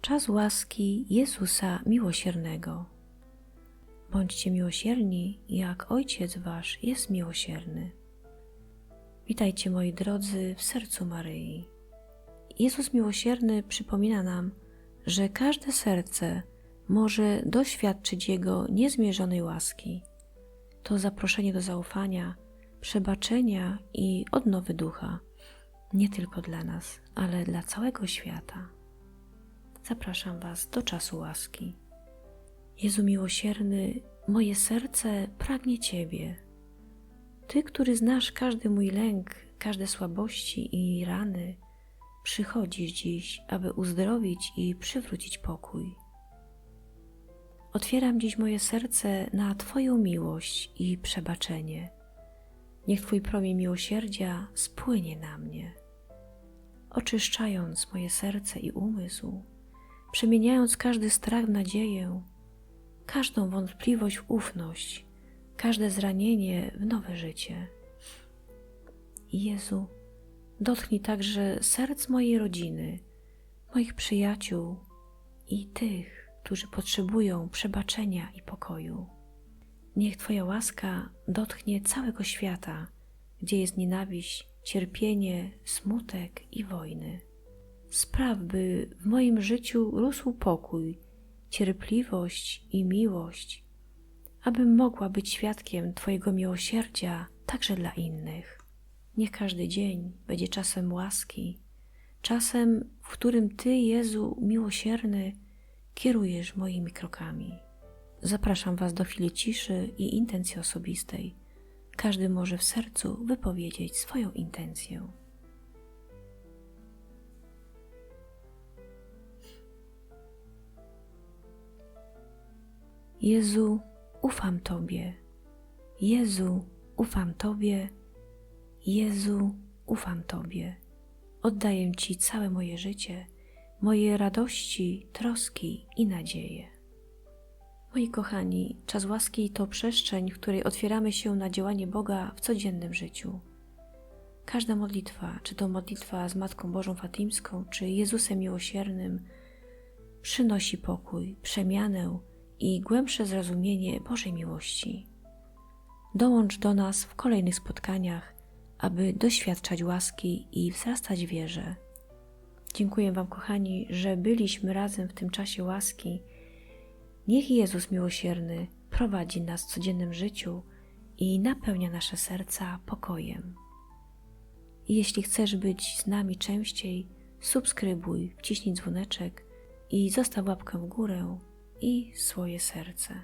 Czas łaski Jezusa miłosiernego. Bądźcie miłosierni, jak Ojciec Wasz jest miłosierny. Witajcie moi drodzy w sercu Maryi. Jezus miłosierny przypomina nam, że każde serce może doświadczyć Jego niezmierzonej łaski. To zaproszenie do zaufania, przebaczenia i odnowy ducha, nie tylko dla nas, ale dla całego świata. Zapraszam Was do czasu łaski. Jezu miłosierny, moje serce pragnie Ciebie. Ty, który znasz każdy mój lęk, każde słabości i rany, przychodzisz dziś, aby uzdrowić i przywrócić pokój. Otwieram dziś moje serce na Twoją miłość i przebaczenie. Niech Twój promień miłosierdzia spłynie na mnie, oczyszczając moje serce i umysł, przemieniając każdy strach w nadzieję, każdą wątpliwość w ufność, każde zranienie w nowe życie. Jezu, dotknij także serc mojej rodziny, moich przyjaciół i tych, którzy potrzebują przebaczenia i pokoju. Niech Twoja łaska dotknie całego świata, gdzie jest nienawiść, cierpienie, smutek i wojny. Spraw, by w moim życiu rósł pokój, cierpliwość i miłość, abym mogła być świadkiem Twojego miłosierdzia także dla innych. Niech każdy dzień będzie czasem łaski, czasem, w którym Ty, Jezu miłosierny, kierujesz moimi krokami. Zapraszam Was do chwili ciszy i intencji osobistej. Każdy może w sercu wypowiedzieć swoją intencję. Jezu, ufam Tobie. Jezu, ufam Tobie. Jezu, ufam Tobie. Oddaję Ci całe moje życie, moje radości, troski i nadzieje. Moi kochani, czas łaski to przestrzeń, w której otwieramy się na działanie Boga w codziennym życiu. Każda modlitwa, czy to modlitwa z Matką Bożą Fatimską, czy Jezusem Miłosiernym, przynosi pokój, przemianę i głębsze zrozumienie Bożej miłości. Dołącz do nas w kolejnych spotkaniach, aby doświadczać łaski i wzrastać wierze. Dziękuję Wam, kochani, że byliśmy razem w tym czasie łaski. Niech Jezus miłosierny prowadzi nas w codziennym życiu i napełnia nasze serca pokojem. Jeśli chcesz być z nami częściej, subskrybuj, wciśnij dzwoneczek i zostaw łapkę w górę i swoje serce.